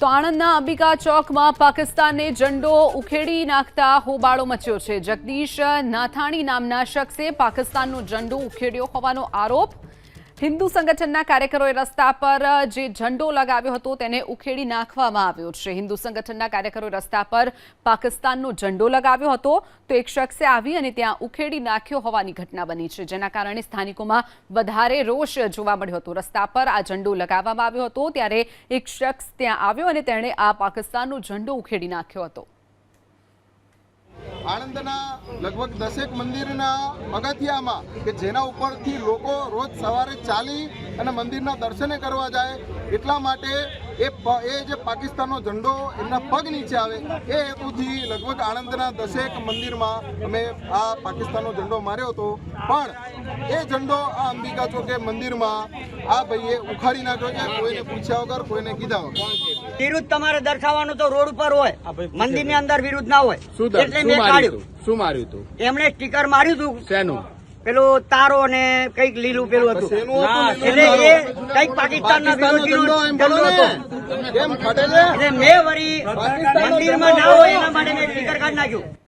તો આણંદના અંબિકા ચોકમાં પાકિસ્તાનને ઝંડો ઉખેડી નાખતા હોબાળો મચ્યો છે. જગદીશ નાથાણી નામના શખ્સે પાકિસ્તાનનો ઝંડો ઉખેડ્યો હોવાનો આરોપ હિન્દુ સંગઠનના કાર્યકરોએ રસ્તા પર જે ઝંડો લગાવ્યો હતો તેને ઉખેડી નાખવામાં આવ્યો છે. હિન્દુ સંગઠનના કાર્યકરોએ રસ્તા પર પાકિસ્તાનનો ઝંડો લગાવ્યો હતો. તો એક શખ્સે આવી અને ત્યાં ઉખેડી નાખ્યો હોવાની ઘટના બની છે, જેના કારણે સ્થાનિકોમાં વધારે રોષ જોવા મળ્યો હતો. રસ્તા પર આ ઝંડો લગાવવામાં આવ્યો હતો, ત્યારે એક શખ્સ ત્યાં આવ્યો અને તેણે આ પાકિસ્તાનનો ઝંડો ઉખેડી નાખ્યો હતો. આણંદના લગભગ દસેક મંદિરના પગથિયામાં કે જેના ઉપરથી લોકો રોજ સવારે ચાલી અને મંદિરના દર્શને કરવા જાય એટલા માટે એ પ- એ જે પાકિસ્તાનનો ઝંડો એમના પગ નીચે આવે એ હેતુથી લગભગ આણંદના દસેક મંદિરમાં અમે આ પાકિસ્તાનનો ઝંડો માર્યો હતો. પણ એ ઝંડો આ અંબિકા ચોકે મંદિરમાં આ ભાઈએ ઉખાડી નાખ્યો છે. કોઈને પૂછ્યા વગર કોઈને કીધા વગર. વિરુદ્ધ તમારે દર્શાવવાનું તો રોડ ઉપર હોય. મંદિર અંદર વિરુદ્ધ ના હોય. શું એટલે મેં માર્યું કાઢ્યું. શું માર્યું હતું એમણે સ્ટીકર માર્યું હતું શેનું? પેલું તારો ને કંઈક લીલું પેલું હતું? એટલે એ કંઈક પાકિસ્તાન ના ફાટે છે? એટલે મેં ના હોય એના માટે મેં સ્પીકર કાઢી નાખ્યું.